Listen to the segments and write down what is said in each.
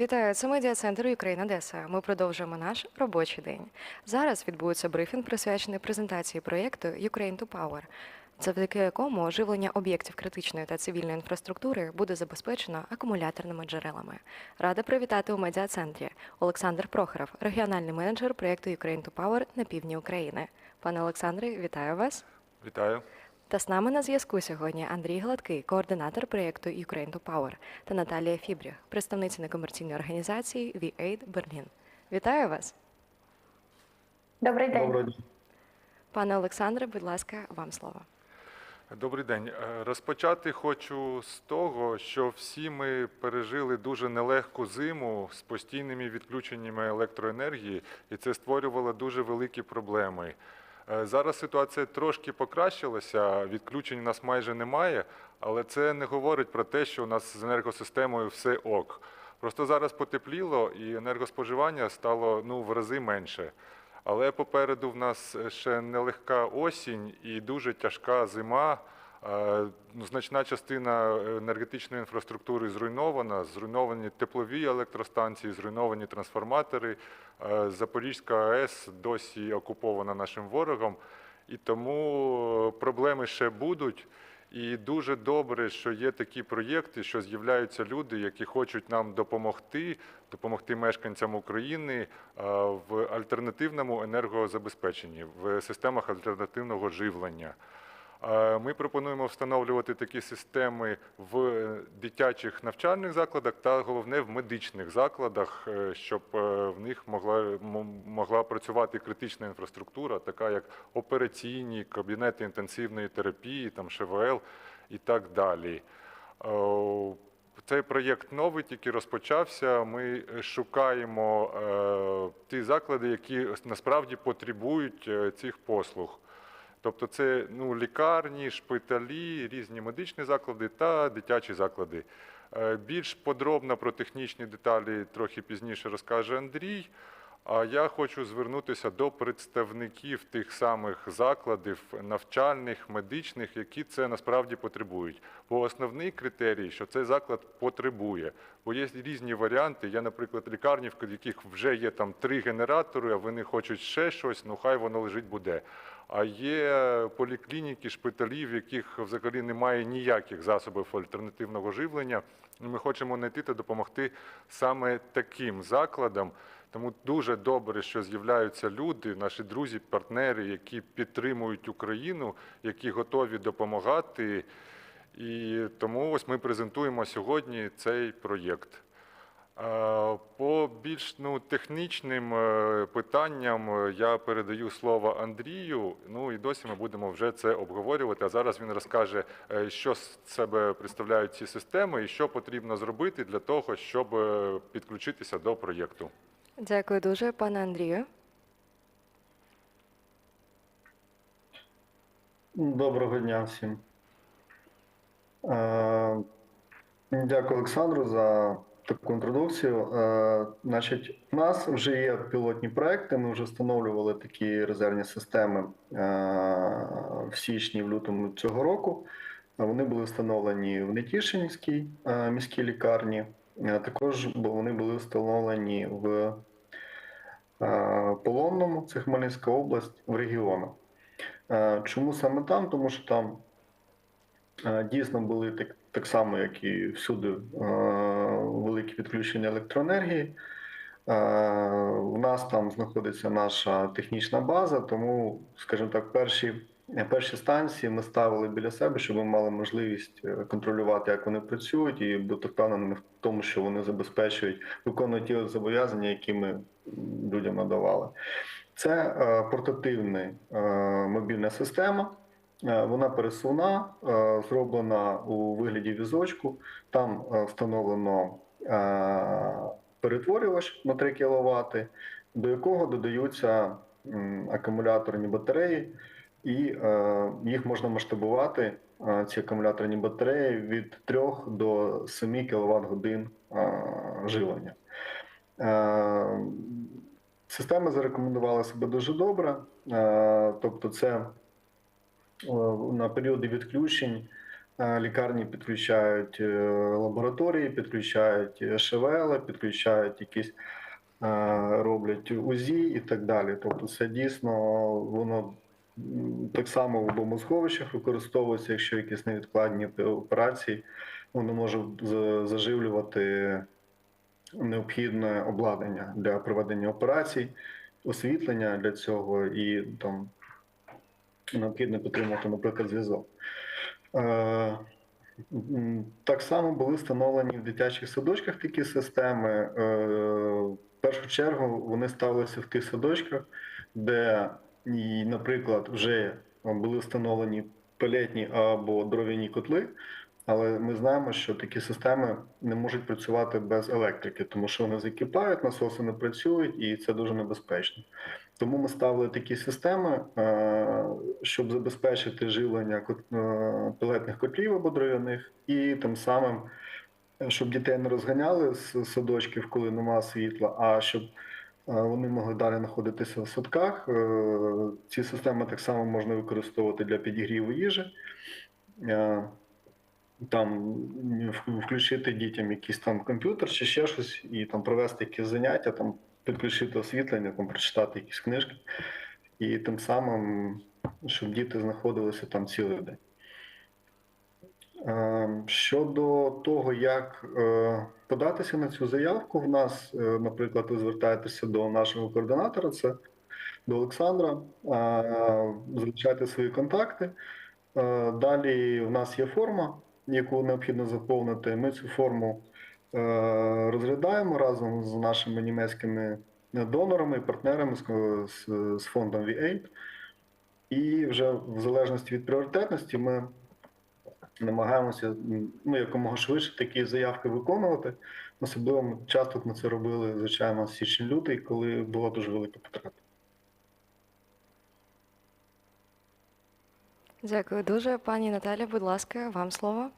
Вітаю, це медіа-центр Україна Одеса. Ми продовжуємо наш робочий день. Зараз відбудеться брифінг, присвячений презентації проєкту Ukraine to Power, завдяки якому оживлення об'єктів критичної та цивільної інфраструктури буде забезпечено акумуляторними джерелами. Рада привітати у медіа-центрі Олександр Прохоров, регіональний менеджер проєкту Ukraine to Power на півдні України. Пане Олександре, вітаю вас. Вітаю. Та з нами на зв'язку сьогодні Андрій Гладкий, координатор проєкту Ukraine to Power, та Наталія Фібріх, представниця некомерційної організації V8 Berlin. Вітаю вас, Добрий день. Доброго дня. пане Олександре. Будь ласка, вам слово. Добрий день. Е, Розпочати хочу з того, що всі ми пережили дуже нелегку зиму з постійними відключеннями електроенергії, і це створювало дуже великі проблеми. Е, Зараз ситуація трошки покращилася, відключень у нас майже немає, але це не говорить про те, що у нас з енергосистемою все ок. Просто зараз потепліло і енергоспоживання стало ну, в рази менше. Але попереду в нас ще нелегка осінь і дуже тяжка зима. Е, ну, Значна частина енергетичної інфраструктури зруйнована, зруйновані теплові електростанції, зруйновані трансформатори. Е, Запорізька АЕС досі окупована нашим ворогом, і тому проблеми ще будуть. І дуже добре, що є такі проєкти, що з'являються люди, які хочуть нам допомогти, допомогти мешканцям України е, в альтернативному енергозабезпеченні, в системах альтернативного живлення. Е, Ми пропонуємо встановлювати такі системи в дитячих навчальних закладах та головне в медичних закладах, е, щоб е, в них могла, могла працювати критична інфраструктура, така як операційні, кабінети інтенсивної терапії, там ШВЛ і так далі. Цей проєкт новий, тільки розпочався. Ми шукаємо ті заклади, які насправді потребують цих послуг. Тобто це ну, лікарні, шпиталі, різні медичні заклади та дитячі заклади. Е, Більш подробно про технічні деталі трохи пізніше розкаже Андрій. А я хочу звернутися до представників тих самих закладів навчальних, медичних, які це насправді потребують. Бо основний критерій, що цей заклад потребує. Бо є різні варіанти. Я, наприклад, лікарні, в яких вже є там три генератори, а вони хочуть ще щось, ну хай воно лежить буде. А є поліклініки, шпиталі, в яких взагалі немає ніяких засобів альтернативного живлення. Ми хочемо знайти та допомогти саме таким закладам. Тому дуже добре, що з'являються люди, наші друзі, партнери, які підтримують Україну, які готові допомагати. І тому ось ми презентуємо сьогодні цей проєкт. Е, По більш ну, технічним е, питанням е, я передаю слово Андрію. Ну і досі ми будемо вже це обговорювати. А зараз він розкаже, що з себе представляють ці системи і що потрібно зробити для того, щоб підключитися до проєкту. Дякую дуже, пане Андрію. Доброго дня всім. Дякую Олександру за таку інтродукцію. Е, Значить, у нас вже є пілотні проекти. Ми вже встановлювали такі резервні системи е, в січні, в лютому цього року. Вони були встановлені в Нетішинській е, міській лікарні. Також вони були встановлені в Полонному, це Хмельницька область, в регіонах. Чому саме там? Тому що там дійсно були так, так само, як і всюди, е, великі відключення електроенергії. Е, У нас там знаходиться наша технічна база, тому, скажімо так, перші, перші станції ми ставили біля себе, щоб ми мали можливість е, контролювати, як вони працюють, і бути впевненими в тому, що вони забезпечують, виконують ті зобов'язання, які ми людям надавали. Це е, портативна е, мобільна система. Е, Вона пересувна, е, зроблена у вигляді візочку. Там е, встановлено перетворювач на 3 кВт, до якого додаються акумуляторні батареї, і їх можна масштабувати, ці акумуляторні батареї, від 3 до 7 кВт годин живлення. Система зарекомендувала себе дуже добре. Тобто, це на періоди відключень Е, Лікарні підключають е, лабораторії, підключають е, ШВЛ, підключають якісь е, роблять УЗІ і так далі. Тобто, це дійсно воно так само в бомбосховищах використовується, якщо якісь невідкладні операції, воно може заживлювати необхідне обладнання для проведення операцій, освітлення для цього і там необхідно підтримувати, наприклад, зв'язок. Е, Так само були встановлені в дитячих садочках такі системи. Е, В першу чергу вони ставилися в тих садочках, де, наприклад, вже були встановлені пелетні або дров'яні котли. Але ми знаємо, що такі системи не можуть працювати без електрики, тому що вони закипають, насоси не працюють, і це дуже небезпечно. Тому ми ставили такі системи, е, щоб забезпечити живлення е, пелетних котлів або дров'яних, і тим самим, е, щоб дітей не розганяли з садочків, коли нема світла, а щоб вони могли далі знаходитися в садках. Ці системи так само можна використовувати для підігріву їжі. Там включити дітям якийсь там комп'ютер чи ще щось, і там провести якісь заняття, там підключити освітлення, там прочитати якісь книжки, і тим самим, щоб діти знаходилися там цілий день. Е, Щодо того, як е, податися на цю заявку, в нас, е, наприклад, ви звертаєтеся до нашого координатора, це до Олександра, залишайте свої контакти. Далі в нас є форма, яку необхідно заповнити. Ми цю форму розглядаємо разом з нашими німецькими донорами і партнерами з, з, з фондом V8. І вже в залежності від пріоритетності ми намагаємося ну, якомога швидше такі заявки виконувати. Особливо ми часто ми це робили, звичайно, з січень-лютий, коли була дуже велика потреба. Дякую дуже, пані Наталя. Будь ласка, вам слово.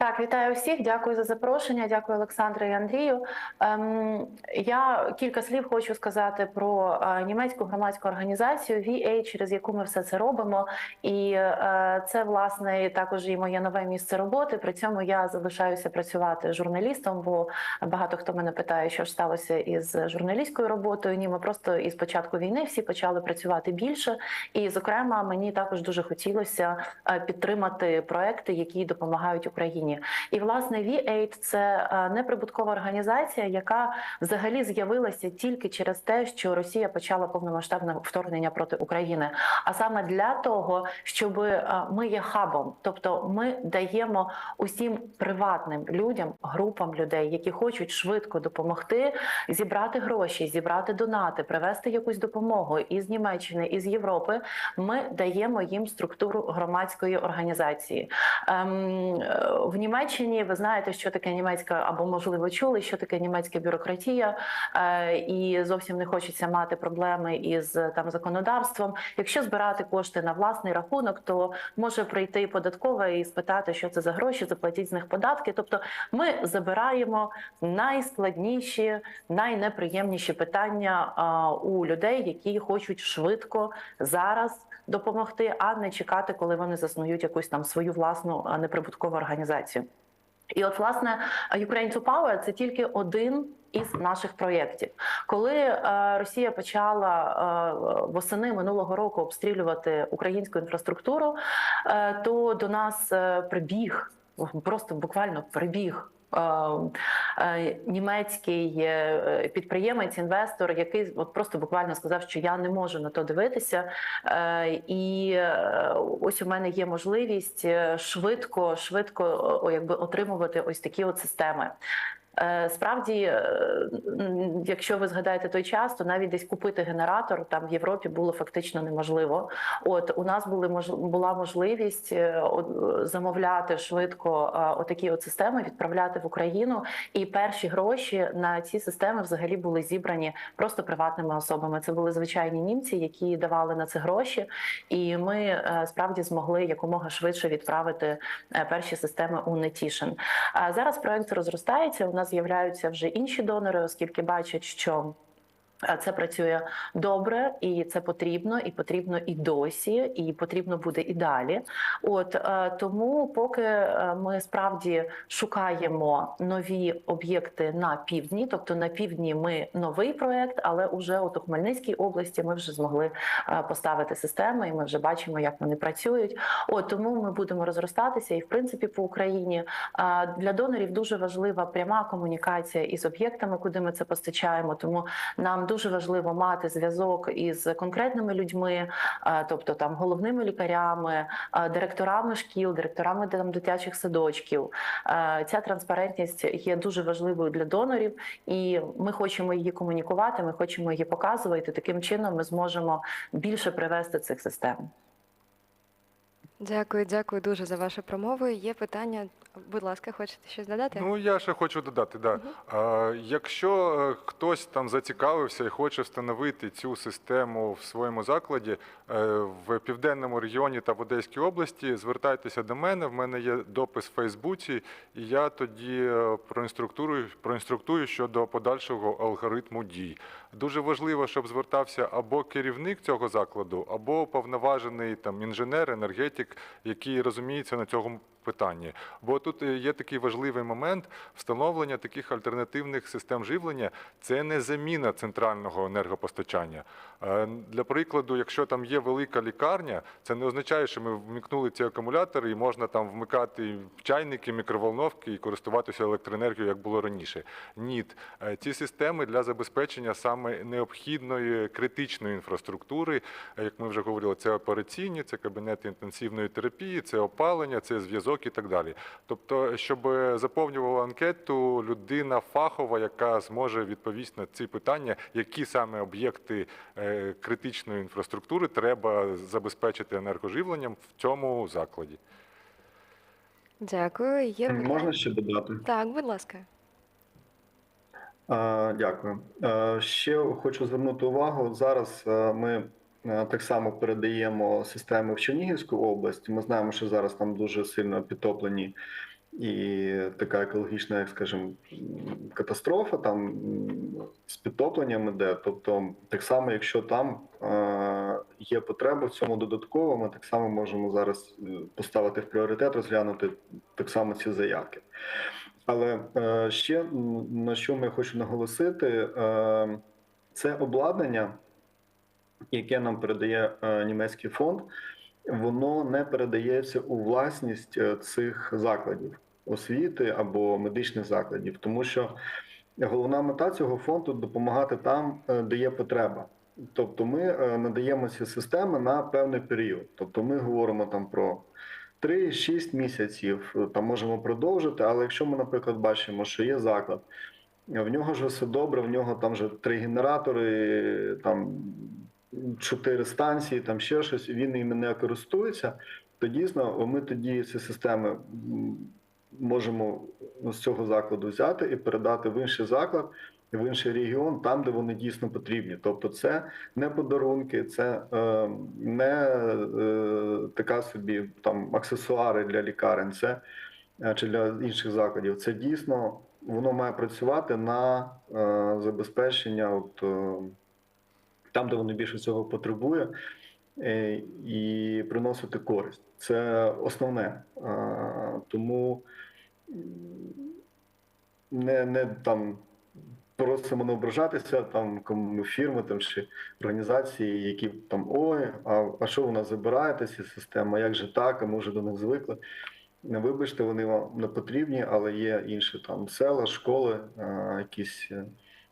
Так, вітаю всіх. Дякую за запрошення. Дякую, Олександре і Андрію. Ем, я кілька слів хочу сказати про е, німецьку громадську організацію VA, через яку ми все це робимо. І е, це власне також і моє нове місце роботи. При цьому я залишаюся працювати журналістом, бо багато хто мене питає, що ж сталося із журналістською роботою. Ні, ми просто із початку війни всі почали працювати більше. І, зокрема, мені також дуже хотілося е, підтримати проекти, які допомагають Україні. І власне V8 – це е, неприбуткова організація, яка взагалі з'явилася тільки через те, що Росія почала повномасштабне вторгнення проти України. А саме для того, щоб е, ми є хабом, тобто ми даємо усім приватним людям, групам людей, які хочуть швидко допомогти, зібрати гроші, зібрати донати, привезти якусь допомогу із Німеччини, із Європи. Ми даємо їм структуру громадської організації. Ем, е, в Німеччині ви знаєте, що таке німецька, або можливо чули, що таке німецька бюрократія, е, і зовсім не хочеться мати проблеми із е, там законодавством. Якщо збирати кошти на власний рахунок, то може прийти податкова і спитати, що це за гроші, заплатіть з них податки. Тобто, ми забираємо найскладніші, найнеприємніші питання а, у людей, які хочуть швидко зараз допомогти, а не чекати, коли вони заснують якусь там свою власну неприбуткову організацію. І от власне Ukraine to Power – це тільки один із наших проєктів. Коли е, Росія почала е, восени минулого року обстрілювати українську інфраструктуру, е, то до нас е, прибіг просто буквально прибіг. Е, е, Німецький е, підприємець, інвестор, який от просто буквально сказав, що я не можу на то дивитися, Е, і е, ось у мене є можливість е, швидко, швидко якби отримувати ось такі от системи. Е, Справді, е, якщо ви згадаєте той час, то навіть десь купити генератор там в Європі було фактично неможливо. От у нас були була можливість е, замовляти швидко отакі от системи, відправляти в Україну. І перші гроші на ці системи взагалі були зібрані просто приватними особами. Це були звичайні німці, які давали на це гроші, і ми справді змогли якомога швидше відправити перші системи у Нетішин. А зараз проект розростається. У нас з'являються вже інші донори, оскільки бачать, що Це працює добре, і це потрібно, і потрібно і досі, і потрібно буде і далі. От е, тому, поки е, ми справді шукаємо нові об'єкти на півдні, тобто на півдні ми новий проект, але уже от у Хмельницькій області ми вже змогли е, поставити системи, і ми вже бачимо, як вони працюють. От тому ми будемо розростатися, і в принципі по Україні для донорів дуже важлива пряма комунікація із об'єктами, куди ми це постачаємо. Тому нам дуже важливо мати зв'язок із конкретними людьми, тобто там головними лікарями, директорами шкіл, директорами там дитячих садочків. Ця транспарентність є дуже важливою для донорів, і ми хочемо її комунікувати. Ми хочемо її показувати. Таким чином ми зможемо більше привести цих систем. Дякую, дякую дуже за вашу промову. Є питання. Будь ласка, хочете щось додати? Ну, я ще хочу додати, да. А, якщо е, хтось там зацікавився і хоче встановити цю систему в своєму закладі е, в південному регіоні та в Одеській області, звертайтеся до мене. В мене є допис в Фейсбуці, і я тоді е, проінструктую, проінструктую щодо подальшого алгоритму дій. Дуже важливо, щоб звертався або керівник цього закладу, або повноважений там інженер, енергетик, який розуміється на цьому питанні. Бо тут е, є такий важливий момент встановлення таких альтернативних систем живлення це не заміна центрального енергопостачання. Е, Для прикладу, якщо там є велика лікарня, це не означає, що ми вмикнули ці акумулятори і можна там вмикати чайники, мікроволновки і користуватися електроенергією, як було раніше. Ні, Е, ці системи для забезпечення саме необхідної критичної інфраструктури, як ми вже говорили, це операційні, це кабінети інтенсивної терапії, це опалення, це зв'язок і так далі. Тобто, щоб заповнювала анкету людина фахова, яка зможе відповісти на ці питання, які саме об'єкти е, критичної інфраструктури треба забезпечити енергоживленням в цьому закладі. Дякую. Є. Можна ще додати? Так, будь ласка. Дякую. Ще хочу звернути увагу. Зараз е, ми так само передаємо системи в Чернігівську область. Ми знаємо, що зараз там дуже сильно підтоплені і така екологічна, як скажемо, катастрофа там з підтопленням іде. Тобто, так само, якщо там е, є потреба в цьому додатково, ми так само можемо зараз е, поставити в пріоритет, розглянути так само ці заявки. Але е, ще на що я хочу наголосити, е, це обладнання, яке нам передає е, німецький фонд, воно не передається у власність е, цих закладів освіти або медичних закладів, тому що головна мета цього фонду допомагати там, е, де є потреба. Тобто, ми надаємо ці системи на певний період. Тобто, ми говоримо там про 3-6 місяців, там можемо продовжити. Але якщо ми, наприклад, бачимо, що є заклад, в нього ж все добре, в нього там вже три генератори, там чотири станції, там ще щось, він ними не користується, то дійсно ми тоді ці системи можемо з цього закладу взяти і передати в інший заклад. В інший регіон, там, де вони дійсно потрібні. Тобто, це не подарунки, це е, не е, така собі там аксесуари для лікарень, це е, чи для інших закладів. Це дійсно воно має працювати на е, забезпечення, от е, там, де воно більше цього потребує, е, і приносити користь. Це основне. Тому не, не там просимо не ображатися там кому фірми там чи організації, які там ой, а, а що ви нас забираєте ці системи? Як же так? А ми вже до них звикли. Не вибачте, вони вам не потрібні, але є інші там села, школи, якісь е,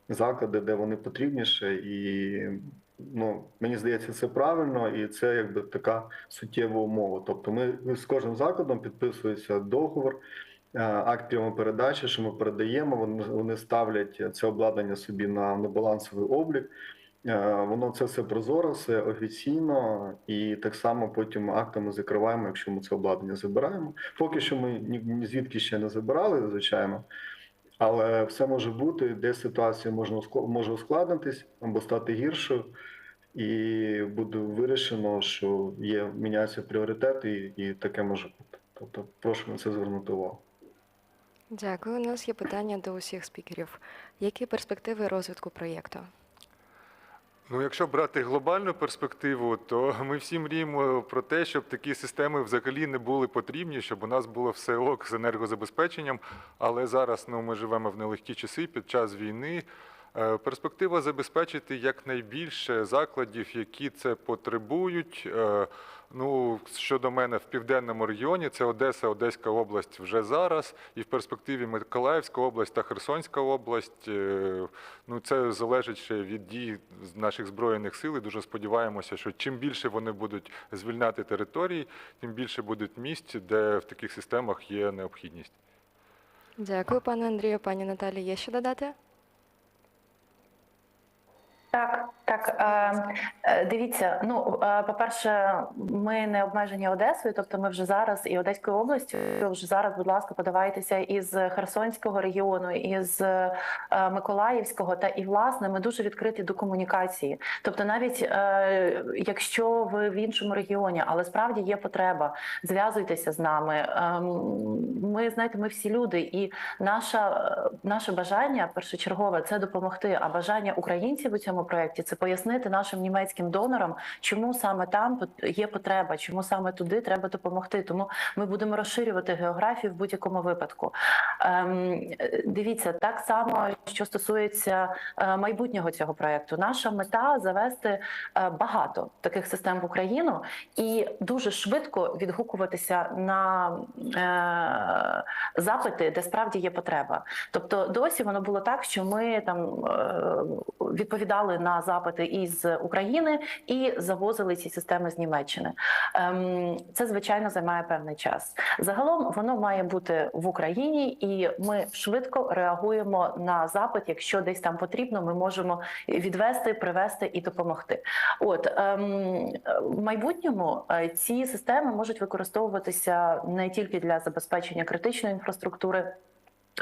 заклади, де вони потрібніше, і ну мені здається, це правильно, і це якби така суттєва умова. Тобто, ми з кожним закладом підписується договор. е, Акт прямопередачі, що ми передаємо, вони, вони ставлять це обладнання собі на, на балансовий облік. Е, Воно це все прозоро, все офіційно, і так само потім актами закриваємо, якщо ми це обладнання забираємо. Поки що ми ні звідки ще не забирали, звичайно. Але все може бути, де ситуація може ускладнитись або стати гіршою, і буде вирішено, що є міняються пріоритети, і, і таке може бути. Тобто, прошу на це звернути увагу. Дякую. У нас є питання до усіх спікерів. Які перспективи розвитку проєкту? Ну, якщо брати глобальну перспективу, то ми всі мріємо про те, щоб такі системи взагалі не були потрібні, щоб у нас було все ок з енергозабезпеченням. Але зараз ну, ми живемо в нелегкі часи під час війни. Е, Перспектива забезпечити якнайбільше закладів, які це потребують. Е, Ну, щодо мене, в південному регіоні це Одеса, Одеська область вже зараз, і в перспективі Миколаївська область та Херсонська область. Е, Ну, це залежить ще від дій наших збройних сил. І дуже сподіваємося, що чим більше вони будуть звільняти території, тим більше будуть місць, де в таких системах є необхідність. Дякую, пане Андрію. Пані Наталі, є що додати? Так, так. Е, е, дивіться, ну е, по-перше, ми не обмежені Одесою, тобто ми вже зараз і Одеською областю. Вже зараз, будь ласка, подавайтеся із Херсонського регіону, із Миколаївського, та і власне ми дуже відкриті до комунікації. Тобто, навіть якщо ви в іншому регіоні, але справді є потреба, зв'язуйтеся з нами. Ем, Ми знаєте, ми всі люди, і наша наше бажання першочергове це допомогти. А бажання українців у цьому проєкті це пояснити нашим німецьким донорам, чому саме там є потреба, чому саме туди треба допомогти. Тому ми будемо розширювати географію в будь-якому випадку. Ем, дивіться, так само, що стосується е, майбутнього цього проєкту. Наша мета завести е, багато таких систем в Україну і дуже швидко відгукуватися на е, запити, де справді є потреба. Тобто досі воно було так, що ми там е, відповідали на запити із України і завозили ці системи з Німеччини. Ем, Це звичайно займає певний час. Загалом воно має бути в Україні, і ми швидко реагуємо на запит. Якщо десь там потрібно, ми можемо відвести, привести і допомогти. От ем, в майбутньому е, ці системи можуть використовуватися не тільки для забезпечення критичної інфраструктури.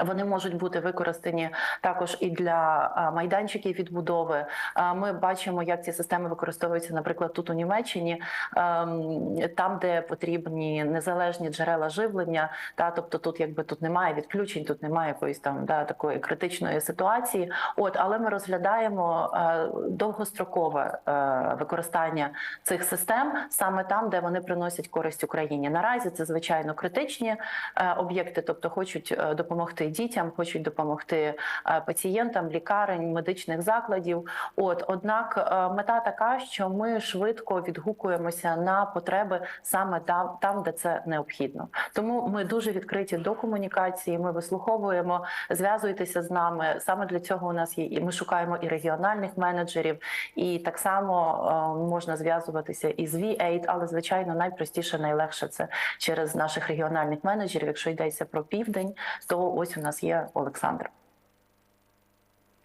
Вони можуть бути використані також і для майданчиків відбудови. Ми бачимо, як ці системи використовуються, наприклад, тут у Німеччині, ем, там, де потрібні незалежні джерела живлення. Та тобто, тут якби тут немає відключень, тут немає якоїсь там да такої критичної ситуації. От, але ми розглядаємо е, довгострокове е, використання цих систем саме там, де вони приносять користь Україні. Наразі це звичайно критичні е, об'єкти, тобто хочуть е, допомогти дітям, хочуть допомогти е, пацієнтам, лікарень, медичних закладів. От однак е, мета така, що ми швидко відгукуємося на потреби саме там, там, де це необхідно. Тому ми дуже відкриті до комунікації. Ми вислуховуємо, зв'язуйтеся з нами. Саме для цього у нас є і ми шукаємо і регіональних менеджерів, і так само е, можна зв'язуватися із V8, але звичайно найпростіше, найлегше це через наших регіональних менеджерів. Якщо йдеться про південь, то ось у нас є Олександр.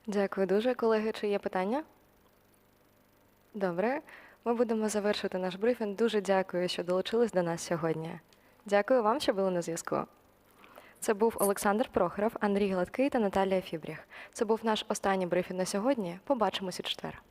Дякую дуже, колеги. Чи є питання? Добре. Ми будемо завершити наш брифінг. Дуже дякую, що долучились до нас сьогодні. Дякую вам, що були на зв'язку. Це був Олександр Прохоров, Андрій Гладкий та Наталія Фібріх. Це був наш останній брифінг на сьогодні. Побачимось у четвер.